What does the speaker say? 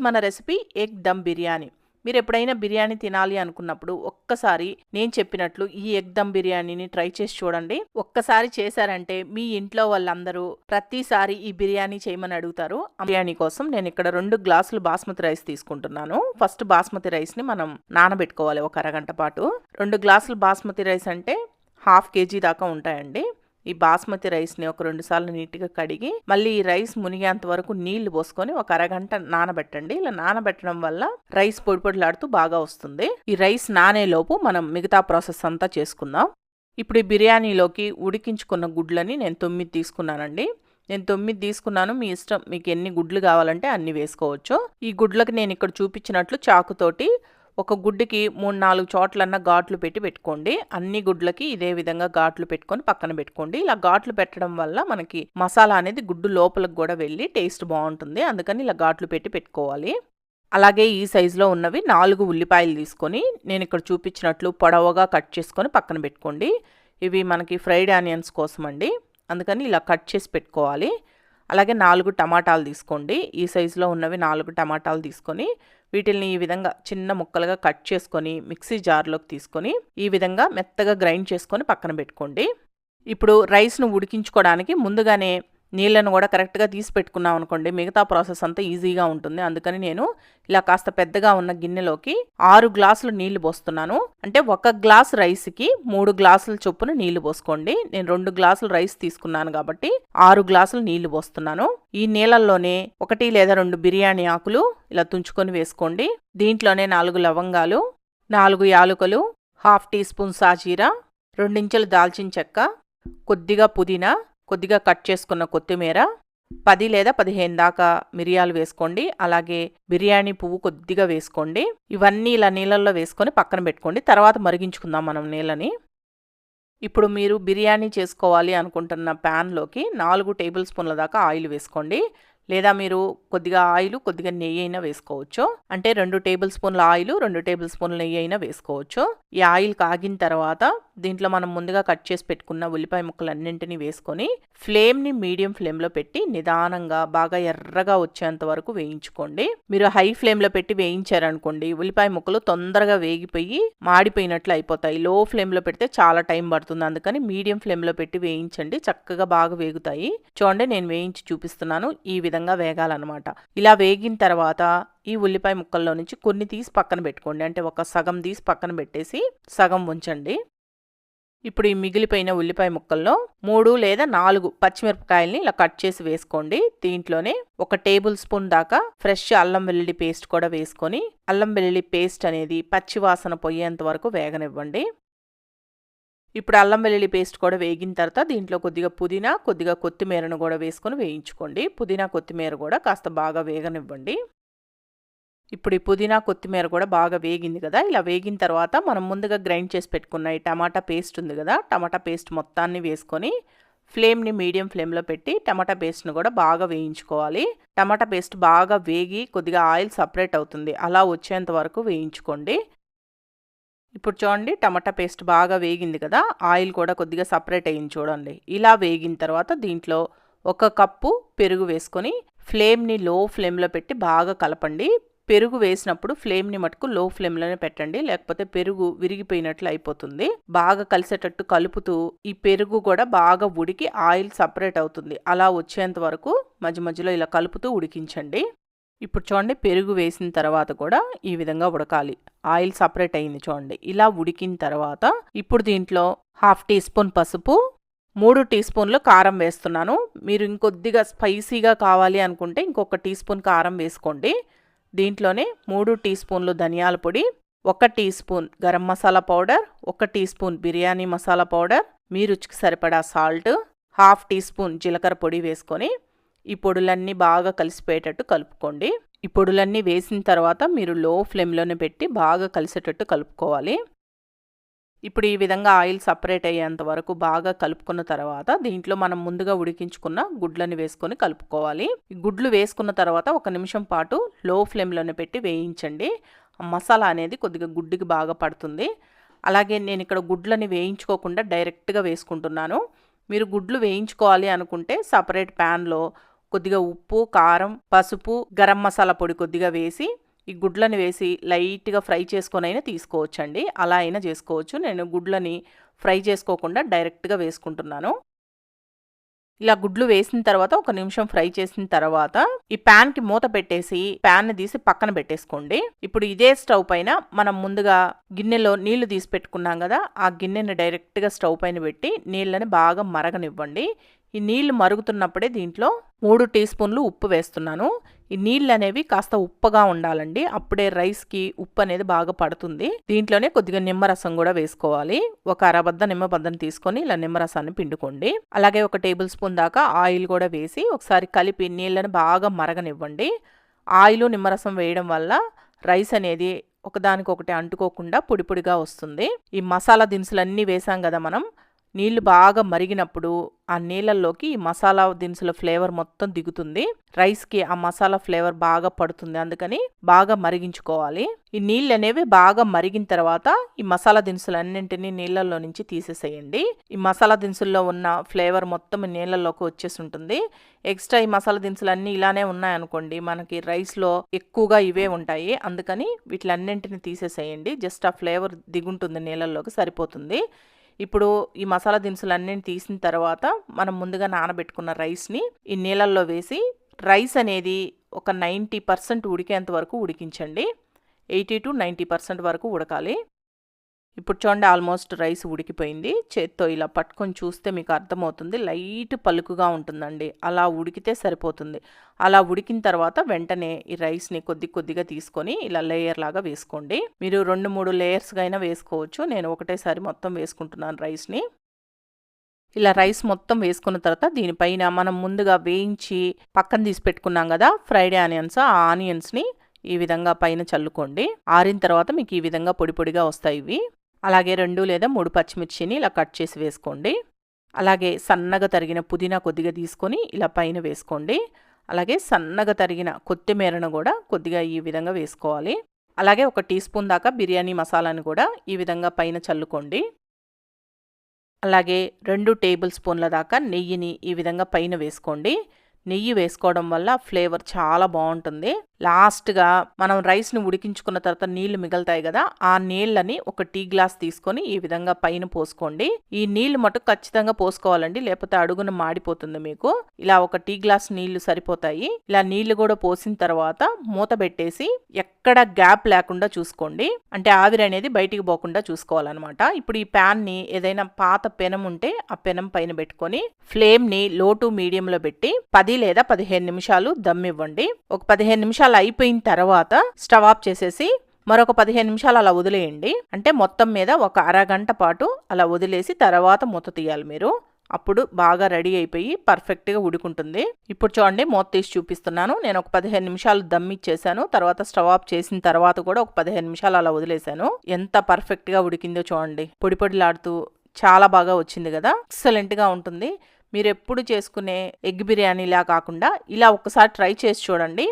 మన recipe egg dum biryani. మీరు ఎప్పుడైనా బిర్యానీ తినాలి అనుకున్నప్పుడు ఒక్కసారి నేను చెప్పినట్లు ఈ ఎగ్ దమ్ బిర్యానీని ట్రై చేసి చూడండి. ఒక్కసారి చేశారంటే మీ ఇంట్లో వాళ్ళందరూ ప్రతిసారి ఈ బిర్యానీ చేయమని అడుగుతారు. ఆ బిర్యానీ కోసం నేను ఇక్కడ రెండు గ్లాసులు బాస్మతి రైస్ తీసుకుంటున్నాను. ఫస్ట్ బాస్మతి రైస్ని మనం నానబెట్టుకోవాలి ఒక అరగంట పాటు. రెండు గ్లాసులు బాస్మతి రైస్ అంటే హాఫ్ కేజీ దాకా ఉంటాయండి. ఈ బాస్మతి రైస్ని ఒక రెండు సార్లు నీట్గా కడిగి మళ్ళీ ఈ రైస్ మునిగేంత వరకు నీళ్ళు పోసుకొని ఒక అరగంట నానబెట్టండి. ఇలా నానబెట్టడం వల్ల రైస్ పొడి పొడిలాడుతూ బాగా వస్తుంది. ఈ రైస్ నానేలోపు మనం మిగతా ప్రాసెస్ అంతా చేసుకుందాం. ఇప్పుడు ఈ బిర్యానీలోకి ఉడికించుకున్న గుడ్లని నేను తొమ్మిది తీసుకున్నానండి. నేను తొమ్మిది తీసుకున్నాను. మీ ఇష్టం మీకు ఎన్ని గుడ్లు కావాలంటే అన్ని వేసుకోవచ్చు. ఈ గుడ్లకి నేను ఇక్కడ చూపించినట్లు చాకుతోటి ఒక గుడ్డుకి మూడు నాలుగు చోట్లన్నా ఘాట్లు పెట్టి పెట్టుకోండి. అన్ని గుడ్లకి ఇదే విధంగా ఘాట్లు పెట్టుకొని పక్కన పెట్టుకోండి. ఇలా ఘాట్లు పెట్టడం వల్ల మనకి మసాలా అనేది గుడ్డు లోపలికి కూడా వెళ్ళి టేస్ట్ బాగుంటుంది. అందుకని ఇలా ఘాట్లు పెట్టి పెట్టుకోవాలి. అలాగే ఈ సైజులో ఉన్నవి నాలుగు ఉల్లిపాయలు తీసుకొని నేను ఇక్కడ చూపించినట్లు పొడవుగా కట్ చేసుకొని పక్కన పెట్టుకోండి. ఇవి మనకి ఫ్రైడ్ ఆనియన్స్ కోసం అండి అందుకని ఇలా కట్ చేసి పెట్టుకోవాలి. అలాగే నాలుగు టమాటాలు తీసుకోండి. ఈ సైజులో ఉన్నవి నాలుగు టమాటాలు తీసుకొని వీటిల్ని ఈ విధంగా చిన్న ముక్కలుగా కట్ చేసుకొని మిక్సీ జార్లోకి తీసుకొని ఈ విధంగా మెత్తగా గ్రైండ్ చేసుకొని పక్కన పెట్టుకోండి. ఇప్పుడు రైస్ను ఉడికించుకోవడానికి ముందుగానే నీళ్ళను కూడా కరెక్ట్గా తీసి పెట్టుకున్నాం అనుకోండి మిగతా ప్రాసెస్ అంతా ఈజీగా ఉంటుంది. అందుకని నేను ఇలా కాస్త పెద్దగా ఉన్న గిన్నెలోకి ఆరు గ్లాసులు నీళ్ళు పోస్తున్నాను. అంటే ఒక గ్లాస్ రైస్కి మూడు గ్లాసుల చొప్పున నీళ్ళు పోసుకోండి. నేను రెండు గ్లాసులు రైస్ తీసుకున్నాను కాబట్టి ఆరు గ్లాసులు నీళ్ళు పోస్తున్నాను. ఈ నీళ్ళల్లోనే ఒకటి లేదా రెండు బిర్యానీ ఆకులు ఇలా తుంచుకొని వేసుకోండి. దీంట్లోనే నాలుగు లవంగాలు నాలుగు యాలుకలు హాఫ్ టీ స్పూన్ సాజీరా రెండించెలు దాల్చిన చెక్క కొద్దిగా పుదీనా కొద్దిగా కట్ చేసుకున్న కొత్తిమీర పది లేదా పదిహేను దాకా మిరియాలు వేసుకోండి. అలాగే బిర్యానీ పువ్వు కొద్దిగా వేసుకోండి. ఇవన్నీ ఇలా నీళ్ళల్లో వేసుకొని పక్కన పెట్టుకోండి. తర్వాత మరిగించుకుందాం మనం నీళ్ళని. ఇప్పుడు మీరు బిర్యానీ చేసుకోవాలి అనుకుంటున్న ప్యాన్లోకి నాలుగు టేబుల్ స్పూన్ల దాకా ఆయిల్ వేసుకోండి. లేదా మీరు కొద్దిగా ఆయిల్ కొద్దిగా నెయ్యి అయినా వేసుకోవచ్చు. అంటే రెండు టేబుల్ స్పూన్ల ఆయిల్ రెండు టేబుల్ స్పూన్ల నెయ్యి అయినా వేసుకోవచ్చు. ఈ ఆయిల్ కాగిన తర్వాత దీంట్లో మనం ముందుగా కట్ చేసి పెట్టుకున్న ఉల్లిపాయ ముక్కలన్నింటినీ వేసుకొని ఫ్లేమ్ని మీడియం ఫ్లేమ్లో పెట్టి నిదానంగా బాగా ఎర్రగా వచ్చేంత వరకు వేయించుకోండి. మీరు హై ఫ్లేమ్లో పెట్టి వేయించారనుకోండి ఉల్లిపాయ ముక్కలు తొందరగా వేగిపోయి మాడిపోయినట్లు అయిపోతాయి. లో ఫ్లేమ్లో పెడితే చాలా టైం పడుతుంది. అందుకని మీడియం ఫ్లేమ్లో పెట్టి వేయించండి. చక్కగా బాగా వేగుతాయి. చూడండి నేను వేయించి చూపిస్తున్నాను. ఈ విధంగా విధంగా వేగాలన్నమాట. ఇలా వేగిన తర్వాత ఈ ఉల్లిపాయ ముక్కల్లో నుంచి కొన్ని తీసి పక్కన పెట్టుకోండి. అంటే ఒక సగం తీసి పక్కన పెట్టేసి సగం ఉంచండి. ఇప్పుడు ఈ మిగిలిపోయిన ఉల్లిపాయ ముక్కల్లో మూడు లేదా నాలుగు పచ్చిమిరపకాయల్ని ఇలా కట్ చేసి వేసుకోండి. దీంట్లోనే ఒక టేబుల్ స్పూన్ దాకా ఫ్రెష్ అల్లం వెల్లుల్లి పేస్ట్ కూడా వేసుకొని అల్లం వెల్లుల్లి పేస్ట్ అనేది పచ్చి వాసన పోయేంత వరకు వేగనివ్వండి. ఇప్పుడు అల్లం వెల్లుల్లి పేస్ట్ కూడా వేగిన తర్వాత దీంట్లో కొద్దిగా పుదీనా కొద్దిగా కొత్తిమీరను కూడా వేసుకొని వేయించుకోండి. పుదీనా కొత్తిమీర కూడా కాస్త బాగా వేగనివ్వండి. ఇప్పుడు ఈ పుదీనా కొత్తిమీర కూడా బాగా వేగింది కదా? ఇలా వేగిన తర్వాత మనం ముందుగా గ్రైండ్ చేసి పెట్టుకున్న ఈ టమాటా పేస్ట్ ఉంది కదా? టమాటా పేస్ట్ మొత్తాన్ని వేసుకొని ఫ్లేమ్ని మీడియం ఫ్లేమ్లో పెట్టి టమాటా పేస్ట్ను కూడా బాగా వేయించుకోవాలి. టమాటా పేస్ట్ బాగా వేగి కొద్దిగా ఆయిల్ సపరేట్ అవుతుంది. అలా వచ్చేంత వరకు వేయించుకోండి. ఇప్పుడు చూడండి టమాటా పేస్ట్ బాగా వేగింది కదా ఆయిల్ కూడా కొద్దిగా సపరేట్ అయ్యింది చూడండి. ఇలా వేగిన తర్వాత దీంట్లో ఒక కప్పు పెరుగు వేసుకొని ఫ్లేమ్ని లో ఫ్లేమ్లో పెట్టి బాగా కలపండి. పెరుగు వేసినప్పుడు ఫ్లేమ్ని మటుకు లో ఫ్లేమ్లోనే పెట్టండి లేకపోతే పెరుగు విరిగిపోయినట్లు అయిపోతుంది. బాగా కలిసేటట్టు కలుపుతూ ఈ పెరుగు కూడా బాగా ఉడికి ఆయిల్ సపరేట్ అవుతుంది. అలా వచ్చేంత వరకు మధ్య మధ్యలో ఇలా కలుపుతూ ఉడికించండి. ఇప్పుడు చూడండి పెరుగు వేసిన తర్వాత కూడా ఈ విధంగా ఉడకాలి. ఆయిల్ సపరేట్ అయింది చూడండి. ఇలా ఉడికిన తర్వాత ఇప్పుడు దీంట్లో హాఫ్ టీ స్పూన్ పసుపు మూడు టీ స్పూన్లు కారం వేస్తున్నాను. మీరు ఇంకొద్దిగా స్పైసీగా కావాలి అనుకుంటే ఇంకొక టీ స్పూన్ కారం వేసుకోండి. దీంట్లోనే మూడు టీ స్పూన్లు ధనియాల పొడి ఒక teaspoon garam masala powder ఒక teaspoon biryani masala powder మీ రుచికి సరిపడా సాల్ట్ హాఫ్ టీ స్పూన్ జీలకర్ర పొడి వేసుకొని ఈ పొడులన్నీ బాగా కలిసిపోయేటట్టు కలుపుకోండి. ఈ పొడులన్నీ వేసిన తర్వాత మీరు లో ఫ్లేమ్లోనే పెట్టి బాగా కలిసేటట్టు కలుపుకోవాలి. ఇప్పుడు ఈ విధంగా ఆయిల్ సపరేట్ అయ్యేంత వరకు బాగా కలుపుకున్న తర్వాత దీంట్లో మనం ముందుగా ఉడికించుకున్న గుడ్లని వేసుకొని కలుపుకోవాలి. గుడ్లు వేసుకున్న తర్వాత ఒక నిమిషం పాటు లో ఫ్లేమ్లోనే పెట్టి వేయించండి. మసాలా అనేది కొద్దిగా గుడ్డుకి బాగా పడుతుంది. అలాగే నేను ఇక్కడ గుడ్లని వేయించుకోకుండా డైరెక్ట్గా వేసుకుంటున్నాను. మీరు గుడ్లు వేయించుకోవాలి అనుకుంటే సపరేట్ ప్యాన్లో కొద్దిగా ఉప్పు కారం పసుపు గరం మసాలా పొడి కొద్దిగా వేసి ఈ గుడ్లను వేసి లైట్గా ఫ్రై చేసుకొని అయినా తీసుకోవచ్చండి. అలా అయినా చేసుకోవచ్చు. నేను గుడ్లని ఫ్రై చేసుకోకుండా డైరెక్ట్గా వేసుకుంటున్నాను. ఇలా గుడ్లు వేసిన తర్వాత ఒక నిమిషం ఫ్రై చేసిన తర్వాత ఈ ప్యాన్కి మూత పెట్టేసి ప్యాన్ని తీసి పక్కన పెట్టేసుకోండి. ఇప్పుడు ఇదే స్టవ్ పైన మనం ముందుగా గిన్నెలో నీళ్ళు తీసి పెట్టుకున్నాం కదా ఆ గిన్నెని డైరెక్ట్గా స్టవ్ పైన పెట్టి నీళ్ళని బాగా మరగనివ్వండి. ఈ నీళ్ళు మరుగుతున్నప్పుడే దీంట్లో మూడు టీ స్పూన్లు ఉప్పు వేస్తున్నాను. ఈ నీళ్ళు అనేవి కాస్త ఉప్పగా ఉండాలండి. అప్పుడే రైస్కి ఉప్పు అనేది బాగా పడుతుంది. దీంట్లోనే కొద్దిగా నిమ్మరసం కూడా వేసుకోవాలి. ఒక అరబద్ద నిమ్మబద్దం తీసుకొని ఇలా నిమ్మరసాన్ని పిండుకోండి. అలాగే ఒక టేబుల్ స్పూన్ దాకా ఆయిల్ కూడా వేసి ఒకసారి కలిపి నీళ్ళని బాగా మరగనివ్వండి. ఆయిల్ నిమ్మరసం వేయడం వల్ల రైస్ అనేది ఒకదానికొకటి అంటుకోకుండా పొడి పొడిగా వస్తుంది. ఈ మసాలా దినుసులన్నీ వేసాం కదా మనం. నీళ్ళు బాగా మరిగినప్పుడు ఆ నీళ్ళల్లోకి ఈ మసాలా దినుసుల ఫ్లేవర్ మొత్తం దిగుతుంది. రైస్కి ఆ మసాలా ఫ్లేవర్ బాగా పడుతుంది. అందుకని బాగా మరిగించుకోవాలి. ఈ నీళ్ళు అనేవి బాగా మరిగిన తర్వాత ఈ మసాలా దినుసులన్నింటినీ నీళ్ళల్లో నుంచి తీసేసేయండి. ఈ మసాలా దినుసుల్లో ఉన్న ఫ్లేవర్ మొత్తం నీళ్ళల్లోకి వచ్చేసి ఉంటుంది ఎక్స్ట్రా ఈ మసాలా దినుసులు అన్నీ ఇలానే ఉన్నాయనుకోండి మనకి రైస్లో ఎక్కువగా ఇవే ఉంటాయి. అందుకని వీటిలన్నింటినీ తీసేసేయండి. జస్ట్ ఆ ఫ్లేవర్ దిగుంటుంది నీళ్ళల్లోకి సరిపోతుంది. ఇప్పుడు ఈ మసాలా దినుసులన్నీ తీసిన తర్వాత మనం ముందుగా నానబెట్టుకున్న రైస్ని ఈ నీళ్ళల్లో వేసి రైస్ అనేది ఒక నైంటీ పర్సెంట్ ఉడికేంత వరకు ఉడికించండి. ఎయిటీ టు నైంటీ పర్సెంట్ వరకు ఉడకాలి. ఇప్పుడు చూడండి ఆల్మోస్ట్ రైస్ ఉడికిపోయింది. చేత్తో ఇలా పట్టుకొని చూస్తే మీకు అర్థమవుతుంది. లైట్ పలుకుగా ఉంటుందండి. అలా ఉడికితే సరిపోతుంది. అలా ఉడికిన తర్వాత వెంటనే ఈ రైస్ని కొద్ది కొద్దిగా తీసుకొని ఇలా లేయర్ లాగా వేసుకోండి. మీరు రెండు మూడు లేయర్స్గా అయినా వేసుకోవచ్చు. నేను ఒకటేసారి మొత్తం వేసుకుంటున్నాను రైస్ని. ఇలా రైస్ మొత్తం వేసుకున్న తర్వాత దీనిపైన మనం ముందుగా వేయించి పక్కన తీసి పెట్టుకున్నాం కదా ఫ్రైడ్ ఆనియన్స్ ఆ ఆనియన్స్ని ఈ విధంగా పైన చల్లుకోండి. ఆరిన తర్వాత మీకు ఈ విధంగా పొడి పొడిగా వస్తాయి ఇవి. అలాగే రెండు లేదా మూడు పచ్చిమిర్చిని ఇలా కట్ చేసి వేసుకోండి. అలాగే సన్నగా తరిగిన పుదీనా కొద్దిగా తీసుకొని ఇలా పైన వేసుకోండి. అలాగే సన్నగా తరిగిన కొత్తిమీరను కూడా కొద్దిగా ఈ విధంగా వేసుకోవాలి. అలాగే ఒక టీ స్పూన్ దాకా బిర్యానీ మసాలాను కూడా ఈ విధంగా పైన చల్లుకోండి. అలాగే రెండు టేబుల్ స్పూన్ల దాకా నెయ్యిని ఈ విధంగా పైన వేసుకోండి. నెయ్యి వేసుకోవడం వల్ల ఫ్లేవర్ చాలా బాగుంటుంది. లాస్ట్గా మనం రైస్ని ఉడికించుకున్న తర్వాత నీళ్ళు మిగులుతాయి కదా ఆ నీళ్ళని ఒక టీ గ్లాస్ తీసుకొని ఈ విధంగా పైన పోసుకోండి. ఈ నీళ్ళు మటుకు ఖచ్చితంగా పోసుకోవాలండి లేకపోతే అడుగున మాడిపోతుంది మీకు. ఇలా ఒక టీ గ్లాస్ నీళ్ళు సరిపోతాయి. ఇలా నీళ్ళు కూడా పోసిన తర్వాత మూత పెట్టేసి ఎక్కడ గ్యాప్ లేకుండా చూసుకోండి. అంటే ఆవిరి అనేది బయటికి పోకుండా చూసుకోవాలన్నమాట. ఇప్పుడు ఈ ప్యాన్ని ఏదైనా పాత పెనం ఉంటే ఆ పెనం పైన పెట్టుకొని ఫ్లేమ్ని లో టు మీడియంలో పెట్టి పది లేదా పదిహేను నిమిషాలు దమ్ ఇవ్వండి. ఒక పదిహేను నిమిషాలు అయిపోయిన తర్వాత స్టవ్ ఆఫ్ చేసేసి మరొక పదిహేను నిమిషాలు అలా వదిలేయండి. అంటే మొత్తం మీద ఒక అరగంట పాటు అలా వదిలేసి తర్వాత మూత తీయాలి మీరు. అప్పుడు బాగా రెడీ అయిపోయి పర్ఫెక్ట్గా ఉడుకుంటుంది. ఇప్పుడు చూడండి మూత తీసి చూపిస్తున్నాను. నేను ఒక పదిహేను నిమిషాలు దమ్ ఇచ్చేసాను. తర్వాత స్టవ్ ఆఫ్ చేసిన తర్వాత కూడా ఒక పదిహేను నిమిషాలు అలా వదిలేశాను ఎంత పర్ఫెక్ట్గా ఉడికిందో చూడండి. పొడి పొడిలాడుతూ చాలా బాగా వచ్చింది కదా. ఎక్సలెంట్గా ఉంటుంది. మీరు ఎప్పుడు చేసుకునే ఎగ్ బిర్యానీలా కాకుండా ఇలా ఒక్కసారి ట్రై చేసి చూడండి.